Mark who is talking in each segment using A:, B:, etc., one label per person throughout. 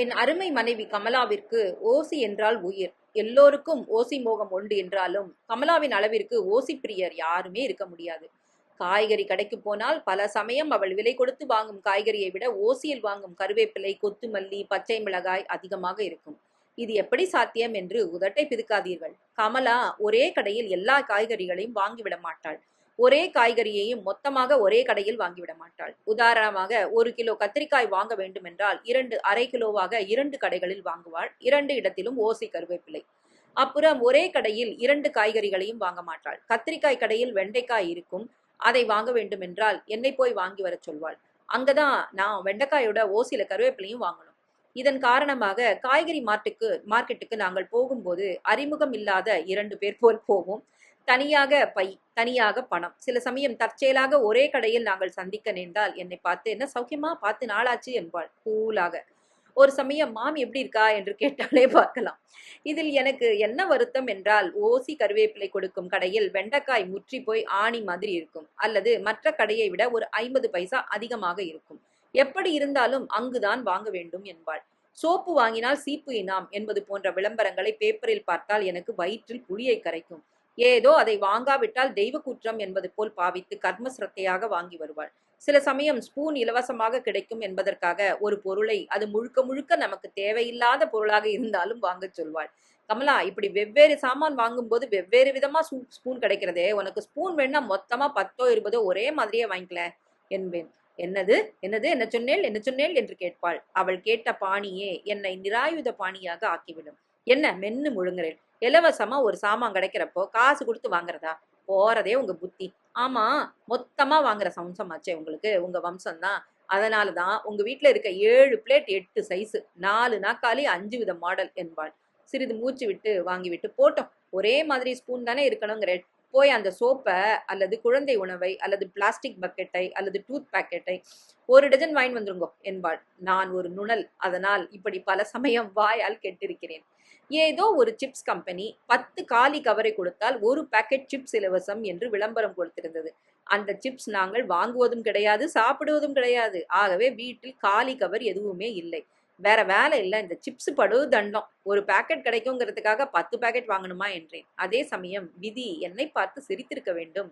A: என் அருமை மனைவி கமலாவிற்கு ஓசி என்றால் உயிர். எல்லோருக்கும் ஓசி மோகம் உண்டு என்றாலும் கமலாவின் அளவிற்கு ஓசி பிரியர் யாருமே இருக்க முடியாது. காய்கறி கடைக்கு போனால் பல சமயம் அவள் விலை கொடுத்து வாங்கும் காய்கறியை விட ஓசியில் வாங்கும் கருவேப்பிலை கொத்துமல்லி பச்சை மிளகாய் அதிகமாக இருக்கும். இது எப்படி சாத்தியம் என்று உதட்டை பிதுக்காதீர்கள். கமலா ஒரே கடையில் எல்லா காய்கறிகளையும் வாங்கிவிட மாட்டாள். ஒரே காய்கறியையும் மொத்தமாக ஒரே கடையில் வாங்கிவிட மாட்டாள் உதாரணமாக ஒரு கிலோ கத்திரிக்காய் வாங்க வேண்டுமென்றால் இரண்டு அரை கிலோவாக இரண்டு கடைகளில் வாங்குவாள். இரண்டு இடத்திலும் ஓசி கருவேப்பிலை. அப்புறம் ஒரே கடையில் இரண்டு காய்கறிகளையும் வாங்க மாட்டாள். கத்திரிக்காய் கடையில் வெண்டைக்காய் இருக்கும். அதை வாங்க வேண்டுமென்றால் என்னை போய் வாங்கி வரச் சொல்வாள். அங்கதான் நான் வெண்டைக்காயோட ஓசில கருவேப்பிலையும் வாங்கணும். இதன் காரணமாக காய்கறி மார்ட்டுக்கு மார்க்கெட்டுக்கு நாங்கள் போகும்போது அறிமுகம் இல்லாத இரண்டு பேர் போல் போவோம். தனியாக பை தனியாக பணம். சில சமயம் தற்செயலாக ஒரே கடையில் நாங்கள் சந்திக்க நேர்ந்தால் என்னை பார்த்து என்ன சௌக்கியமா? பார்த்து நாளாச்சு என்பாள் கூலாக. ஒரு சமயம் மாம் எப்படி இருக்கா? என்று கேட்டாலே பார்க்கலாம். இதில் எனக்கு என்ன வருத்தம் என்றால் ஓசி கருவேப்பிலை கொடுக்கும் கடையில் வெண்டைக்காய் முற்றி போய் ஆணி மாதிரி இருக்கும். அல்லது மற்ற கடையை விட ஒரு ஐம்பது பைசா அதிகமாக இருக்கும். எப்படி இருந்தாலும் அங்குதான் வாங்க வேண்டும் என்பாள். சோப்பு வாங்கினால் சீப்பு இனாம் என்பது போன்ற விளம்பரங்களை பேப்பரில் பார்த்தால் எனக்கு வயிற்றில் புளியை கரைக்கும். ஏதோ அதை வாங்காவிட்டால் தெய்வ குற்றம் என்பது போல் பாவித்து கர்ம சிரத்தையாக வாங்கி வருவாள். சில சமயம் ஸ்பூன் இலவசமாக கிடைக்கும் என்பதற்காக ஒரு பொருளை அது முழுக்க முழுக்க நமக்கு தேவையில்லாத பொருளாக இருந்தாலும் வாங்கச் சொல்வாள். கமலா இப்படி வெவ்வேறு சாமான் வாங்கும்போது வெவ்வேறு விதமா ஸ்பூன் கிடைக்கிறதே உனக்கு ஸ்பூன் வேணா மொத்தமா பத்தோ இருபதோ ஒரே மாதிரியே வாங்கிக்கல என்பேன். என்னது? என்னது? என்ன சொன்னேள்? என்ன சொன்னேள்? என்று கேட்பாள். அவள் கேட்ட பாணியே என்னை நிராயுத பாணியாக ஆக்கிவிடும். என்ன? மென்னு முழுங்குறேன். இலவசமா ஒரு சாமான் கிடைக்கிறப்போ காசு கொடுத்து வாங்குறதா? போறதே உங்க புத்தி. ஆமா மொத்தமா வாங்குற வம்சமாச்சே உங்களுக்கு. உங்க வம்சம் தான் அதனாலதான் உங்க வீட்டுல இருக்க ஏழு பிளேட் எட்டு சைஸ் நாலு நாக்காளி அஞ்சு வித மாடல் என்பாள். சிறிது மூச்சு விட்டு வாங்கிவிட்டு போட்டோம். ஒரே மாதிரி ஸ்பூன் தானே இருக்கணுங்கிற போய் அந்த சோப்பை அல்லது குழந்தை உணவை அல்லது பிளாஸ்டிக் பக்கெட்டை அல்லது டூத் பேக்கெட்டை ஒரு டஜன் வாங்கி வந்துருங்கோ என்பாள். நான் ஒரு நுணல். அதனால் இப்படி பல சமயம் வாயால் கெட்டிருக்கிறேன். ஏதோ ஒரு சிப்ஸ் கம்பெனி பத்து காலி கவரை கொடுத்தால் ஒரு பேக்கெட் சிப்ஸ் இலவசம் என்று விளம்பரம் கொடுத்திருந்தது. அந்த சிப்ஸ் நாங்கள் வாங்குவதும் கிடையாது சாப்பிடுவதும் கிடையாது. ஆகவே வீட்டில் காலி கவர் எதுவுமே இல்லை. வேற வேலை இல்லை. இந்த சிப்ஸ் படு தண்டம். ஒரு பாக்கெட் கிடைக்குங்கிறதுக்காக பத்து பாக்கெட் வாங்கணுமா என்றேன். அதே சமயம் விதி என்னை பார்த்து சிரித்திருக்க வேண்டும்.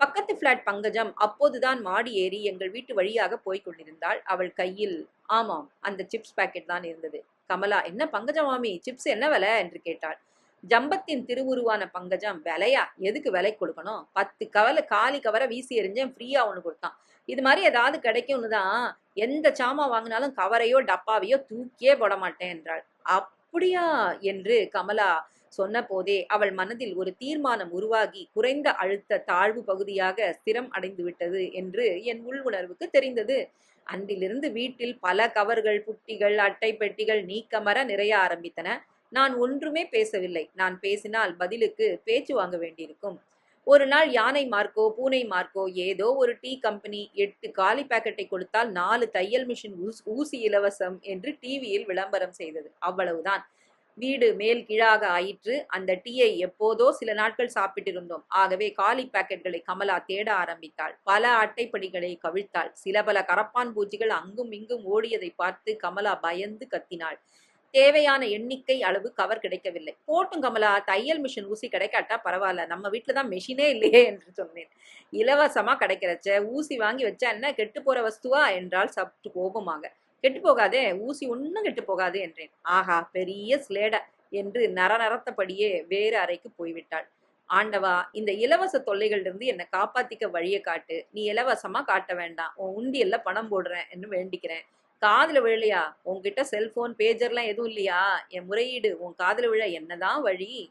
A: பக்கத்து பிளாட் பங்கஜம் அப்போதுதான் மாடி ஏறி எங்கள் வீட்டு வழியாக போய்க் கொண்டிருந்தாள். அவள் கையில் ஆமாம் அந்த சிப்ஸ் பாக்கெட் தான் இருந்தது. கமலா என்ன பங்கஜம் மாமி? சிப்ஸ் என்ன விலை? என்று கேட்டாள். ஜம்பத்தின் திருவுருவான பங்கஜம் விலையா? எதுக்கு விலை கொடுக்கணும்? பத்து கவலை காலி கவரை வீசி எறிஞ்சேன் ஃப்ரீயா ஒன்று கொடுத்தான். இது மாதிரி ஏதாவது கிடைக்கும்னு தான் எந்த சாமா வாங்கினாலும் கவரையோ டப்பாவையோ தூக்கியே போட மாட்டேன் என்றாள். அப்படியா? என்று கமலா சொன்ன போதே அவள் மனதில் ஒரு தீர்மானம் உருவாகி குறைந்த அழுத்த தாழ்வு பகுதியாக ஸ்திரம் அடைந்து விட்டது என்று என் உள் உணர்வுக்கு தெரிந்தது. அன்றிலிருந்து வீட்டில் பல கவர்கள் புட்டிகள் அட்டை பெட்டிகள் நீக்கமர நிறைய ஆரம்பித்தன. நான் ஒன்றுமே பேசவில்லை. நான் பேசினால் பதிலுக்கு பேச்சு வாங்க வேண்டியிருக்கும். ஒரு நாள் யானை மார்க்கோ பூனை மார்க்கோ ஏதோ ஒரு டீ கம்பெனி எட்டு காலி பாக்கெட்டை கொடுத்தால் நாலு தையல் மிஷின் ஊசி இலவசம் என்று டிவியில் விளம்பரம் செய்தது. அவ்வளவுதான். வீடு மேல் கீழாக ஆயிற்று. அந்த டீயை எப்போதோ சில நாட்கள் சாப்பிட்டிருந்தோம். ஆகவே காலி பாக்கெட்களை கமலா தேட ஆரம்பித்தாள். பல அட்டைப்படிகளை கவிழ்த்தாள். சில பல கரப்பான் பூச்சிகள் அங்கும் இங்கும் ஓடியதை பார்த்து கமலா பயந்து கத்தினாள். தேவையான எண்ணிக்கை அளவு கவர் கிடைக்கவில்லை. போட்டும் கமலா தையல் மிஷின் ஊசி கிடைக்காட்டா பரவாயில்ல. நம்ம வீட்டில் தான் மெஷினே இல்லையே என்று சொன்னேன். இலவசமாக கிடைக்கிறச்ச ஊசி வாங்கி வச்சா என்ன? கெட்டு போகிற வஸ்துவா? என்றால் சற்று கோபமாக. கெட்டு போகாதே ஊசி ஒன்றும் கெட்டு போகாது என்றேன். ஆஹா பெரிய ஸ்லேட என்று நர நரத்தபடியே வேறு அறைக்கு போய்விட்டாள். ஆண்டவா இந்த இலவச தொல்லைகளிலிருந்து என்னை காப்பாத்திக்க வழியை காட்டு. நீ இலவசமா காட்ட வேண்டாம். உன் உண்டியல்ல பணம் போடுறேன் என்று வேண்டிக்கிறேன். காதில் விழலையா? உன்கிட்ட செல்போன் பேஜர்லாம் எதுவும் இல்லையா? என் முறையீடு உன் காதில் விழ என்னதான் வழி?